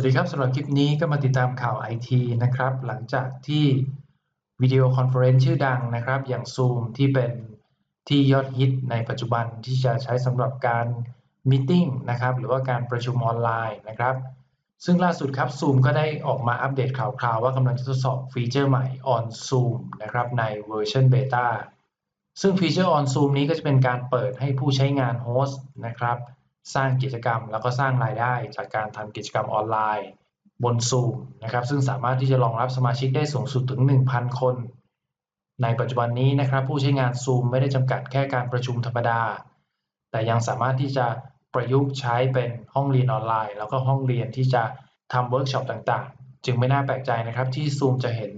วัสดีครับสำหรับคลิปนี้ก็มาติดตามข่าวไอทีนะครับ หลังจากที่วิดีโอคอนเฟอเรนซ์ชื่อดังนะครับ อย่าง Zoom ที่เป็นที่ยอดฮิตในปัจจุบันที่จะใช้สำหรับการม e ติ้งนะครับ หรือว่าการประชุมออนไลน์นะครับ ซึ่งล่าสุดครับ Zoom ก็ได้ออกมาอัปเดตข่าวคราวว่ากำลังจะทดสอบฟีเจอร์ใหม่ on Zoom นะครับในเวอร์ชันเบต้าซึ่งฟีเจอร์ on Zoom นี้ก็จะเป็นการเปิดให้ผู้ใช้งานโฮสต์นะครับ สร้างกิจกรรม แล้วก็สร้างรายได้จากการทำกิจกรรมออนไลน์บน Zoom นะครับ ซึ่งสามารถที่จะรองรับสมาชิกได้สูงสุดถึง 1,000 คน ในปัจจุบันนี้นะครับ ผู้ใช้งาน Zoom ไม่ได้จำกัดแค่การประชุมธรรมดา แต่ยังสามารถที่จะประยุกต์ใช้เป็นห้องเรียนออนไลน์ แล้วก็ห้องเรียนที่จะทำเวิร์กช็อปต่างๆ จึงไม่น่าแปลกใจนะครับที่ Zoom จะเห็น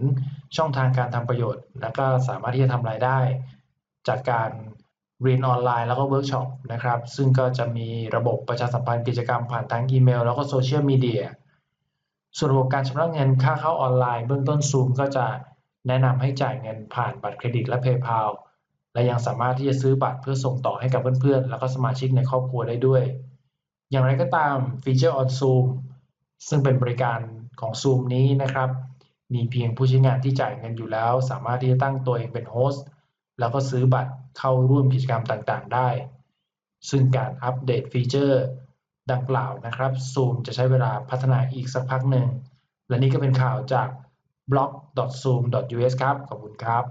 ช่องทางการทำประโยชน์ และก็สามารถที่จะทำรายได้ จากการ เรียนออนไลน์แล้วก็เวิร์กช็อปนะครับ ซึ่งก็จะมีระบบประชาสัมพันธ์กิจกรรมผ่านทางอีเมล แล้วก็โซเชียลมีเดียส่วนระบบการชำระเงินค่าเข้าออนไลน์เบื้องต้น Zoom ก็จะแนะนำให้จ่ายเงินผ่านบัตรเครดิตและ PayPal และยังสามารถที่จะซื้อบัตรเพื่อส่งต่อให้กับเพื่อนๆ แล้วก็สมาชิกในครอบครัวได้ด้วย อย่างไรก็ตามฟีเจอร์ on Zoom ซึ่งเป็นบริการของ Zoom นี้นะครับ มีเพียงผู้ใช้งานที่จ่ายเงินอยู่แล้ว สามารถที่จะตั้งตัวเองเป็นโฮสต์ แล้วก็ซื้อบัตรเข้าร่วมกิจกรรมต่างๆ ได้ ซึ่งการอัปเดตฟีเจอร์ดังกล่าวนะครับ Zoom จะใช้เวลาพัฒนาอีกสักพักหนึ่ง และนี่ก็เป็นข่าวจาก blog.zoom.us ครับ ขอบคุณครับ